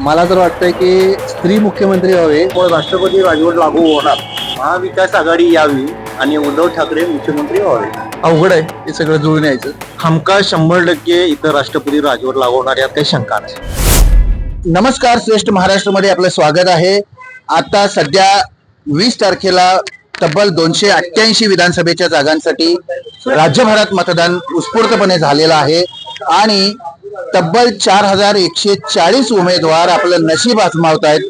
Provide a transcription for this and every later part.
मला तर वाटतंय की स्त्री मुख्यमंत्री व्हावे व राष्ट्रपती राजवट लागू होणार. महाविकास आघाडी यावी आणि उद्धव ठाकरे मुख्यमंत्री व्हावे. अवघड आहे हे सगळं जुळून यायचं. हमखास शंभर टक्के इथं राष्ट्रपती राजवट लागवणार यात काही शंका नाही. नमस्कार श्रेष्ठ महाराष्ट्रामध्ये आपलं स्वागत आहे. आता सध्या वीस तारखेला तब्बल दोनशे अठ्ठ्याऐंशी विधानसभेच्या जागांसाठी राज्यभरात मतदान उत्स्फूर्तपणे झालेलं आहे. आणि तब्बल चार हजार एकशे चाळीस उमेदवार आपलं नशीब आजमावत आहेत.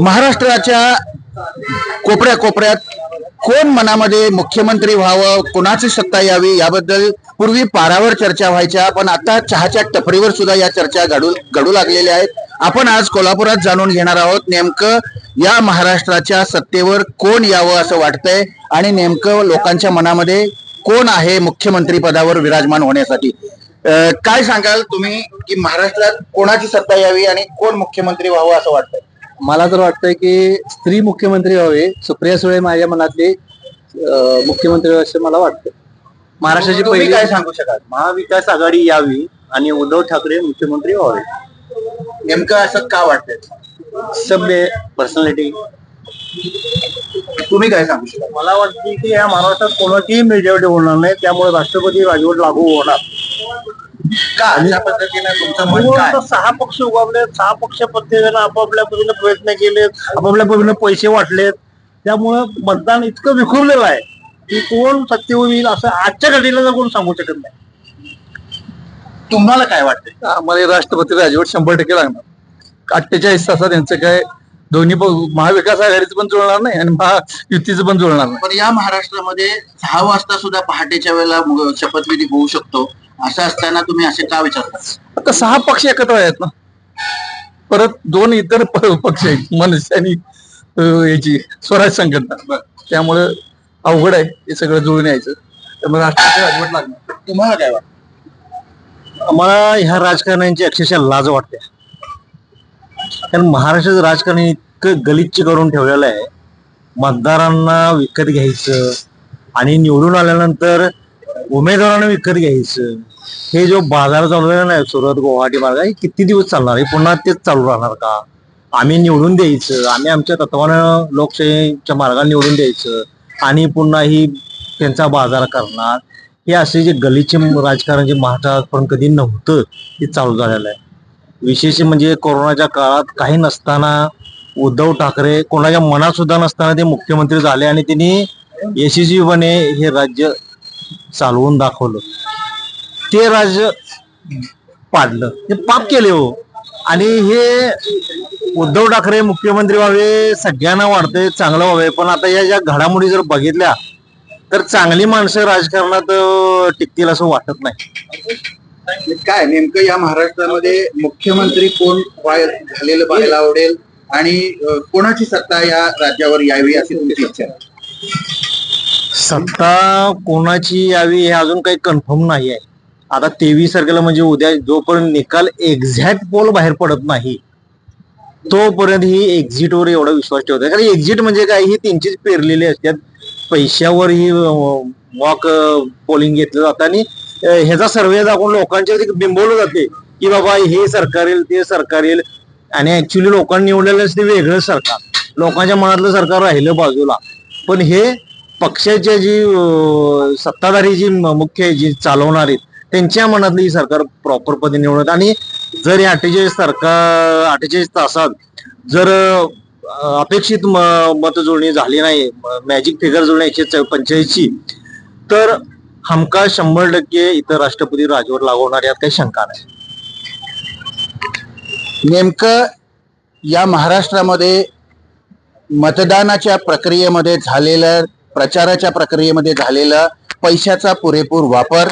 महाराष्ट्राच्या कोपऱ्या कोपऱ्यात कोण मनामध्ये मुख्यमंत्री व्हावं कोणाची सत्ता यावी याबद्दल पूर्वी पारावर चर्चा व्हायच्या पण आता चहाच्या टपरीवर सुद्धा या चर्चा घडू घडू लागलेल्या आहेत. आपण आज कोल्हापुरात जाणून घेणार आहोत नेमकं या महाराष्ट्राच्या सत्तेवर कोण यावं असं वाटतंय आणि नेमकं लोकांच्या मनामध्ये कोण आहे मुख्यमंत्री पदावर विराजमान होण्यासाठी. काय सांगाल तुम्ही की महाराष्ट्रात कोणाची सत्ता यावी आणि कोण मुख्यमंत्री व्हावं असं वाटतंय? मला तर वाटतंय की स्त्री मुख्यमंत्री व्हावे सुप्रिया सुळे माझ्या मनातले अं, मुख्यमंत्री व्हावे असं मला वाटतं महाराष्ट्राची तुम्ही पहिली काय सांगू शकाल? महाविकास आघाडी यावी आणि उद्धव ठाकरे मुख्यमंत्री व्हावे. नेमकं असं का वाटतंय? सभ्य पर्सनॅलिटी तुम्ही काय सांगू शकाल? मला वाटते की या महाराष्ट्रात कोणाचीही मेजॉरिटी होणार नाही त्यामुळे राष्ट्रपती राजवट लागू होणार. का? अशा पद्धतीने तुमचं मत काय? आता सहा पक्ष उभारले सहा पक्ष प्रत्येकानं आपापल्या परीने प्रयत्न केलेत आपापल्या परीने पैसे वाटलेत. त्यामुळं मतदान इतकं विखुरलेलं आहे की कोण सत्तेवर येईल असं आजच्या घडीला तर कोण सांगू शकत नाही. तुम्हाला काय वाटतंय? आम्हाला राष्ट्रपती राजवट शंभर टक्के लागणार. अठ्ठेचाळीस तासात यांचं काय दोन्ही महाविकास आघाडीचं पण जुळणार नाही आणि महायुतीचं पण जुळणार नाही. पण या महाराष्ट्रामध्ये सहा वाजता सुद्धा पहाटेच्या वेळेला मु- शपथविधी होऊ शकतो. असं असताना तुम्ही असे का विचारता? आता सहा पक्ष एकत्र आहेत ना. परत दोन इतर प- पक्ष आहेत. मनुष्य आणि अं, याची स्वराज संघटना. त्यामुळे अवघड आहे हे सगळं जुळून यायचं. त्यामुळे राष्ट्रपती राजवट लागणार. तुम्हाला काय वाटतं? आम्हाला ह्या राजकारण्यांची अक्षरशः लाज वाटते. कारण महाराष्ट्राचं राजकारण इतकं गलिच्छ करून ठेवलेलं आहे. मतदारांना विकत घ्यायचं आणि निवडून आल्यानंतर उमेदवारांना विकत घ्यायचं. हे जो बाजार चालू आहे ना सुरत गुवाहाटी मार्ग हे किती दिवस चालणार? आहे पुन्हा तेच चालू राहणार का? आम्ही निवडून द्यायचं. आम्ही आमच्या तत्वानं लोकशाहीच्या मार्गाने निवडून द्यायचं. आणि पुन्हा ही त्यांचा बाजार करणार. हे असे जे गलीचे राजकारण जे महाराष्ट्रात कधी नव्हतं ते चालू झालेलं आहे. विशेष म्हणजे कोरोनाच्या काळात काही नसताना उद्धव ठाकरे कोणाच्या मनात सुद्धा नसताना ते मुख्यमंत्री झाले आणि त्यांनी यशस्वीपणे हे राज्य चालवून दाखवलं. ते राज्य पाडलं. ते पाप केले हो. आणि हे उद्धव ठाकरे मुख्यमंत्री व्हावे सगळ्यांना वाटतंय चांगलं व्हावे. पण आता या ज्या घडामोडी जर बघितल्या तर चांगली माणसं राजकारणात टिकतील असं वाटत नाही. काय नेमकं या महाराष्ट्रामध्ये मुख्यमंत्री कोण झालेलं पाहायला आवडेल? आणि कोणाची सत्ता या राज्यावर यावी अशी तुमची इच्छा आहे? सत्ता कोणाची यावी हे अजून काही कन्फर्म नाही आहे. आता तेवीस तारखेला म्हणजे उद्या जोपर्यंत निकाल एक्झॅक्ट पोल बाहेर पडत नाही तोपर्यंत ही एक्झिट वर एवढा विश्वास ठेवतो कारण एक्झिट म्हणजे काय? ही त्यांचीच पेरलेली असतात. पैशावर ही वॉक पोलिंग घेतलं जातं आणि ह्याचा सर्वे दाखवून लोकांच्या बिंबवलं जाते की बाबा हे सरकार येईल ते सरकार येईल. आणि ऍक्च्युली लोकांनी निवडलेलं असते वेगळं सरकार. लोकांच्या मनातलं सरकार राहिलं बाजूला. पण हे पक्षाच्या जी सत्ताधारी जी मुख्य जी चालवणार आहेत त्यांच्या मनातली ही सरकार प्रॉपर पद्धतीने निवडत आणि जर या अठ्ठेचाळीस सरकार अठ्ठेचाळीस तासात जर अपेक्षित म- मतजुळणी झाली नाही मॅजिक फिगर जुळणी एकशे पंचेचाळीसची तर हमका शंभर टक्के इतर राष्ट्रपती राजवर लागवणार यात काही शंका नाही. नेमकं या महाराष्ट्रामध्ये मतदानाच्या प्रक्रियेमध्ये झालेलं प्रचाराच्या प्रक्रियेमध्ये झालेलं पैशाचा पुरेपूर वापर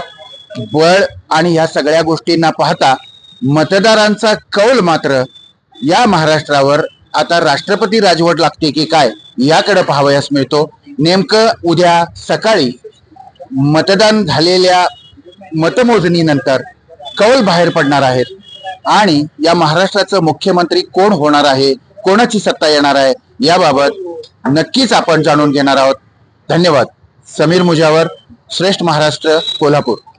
बळ आणि या सगळ्या गोष्टींना पाहता मतदारांचा कौल मात्र या महाराष्ट्रावर आता राष्ट्रपती राजवट लागते की काय याकडे पाहावयास मिळतो. नेमकं उद्या सकाळी मतदान झालेल्या मतमोजणीनंतर कौल बाहेर पडणार आहेत आणि या महाराष्ट्राचं मुख्यमंत्री कोण होणार आहे कोणाची सत्ता येणार आहे याबाबत नक्कीच आपण जाणून घेणार आहोत. धन्यवाद. समीर मुजावर श्रेष्ठ महाराष्ट्र कोल्हापूर.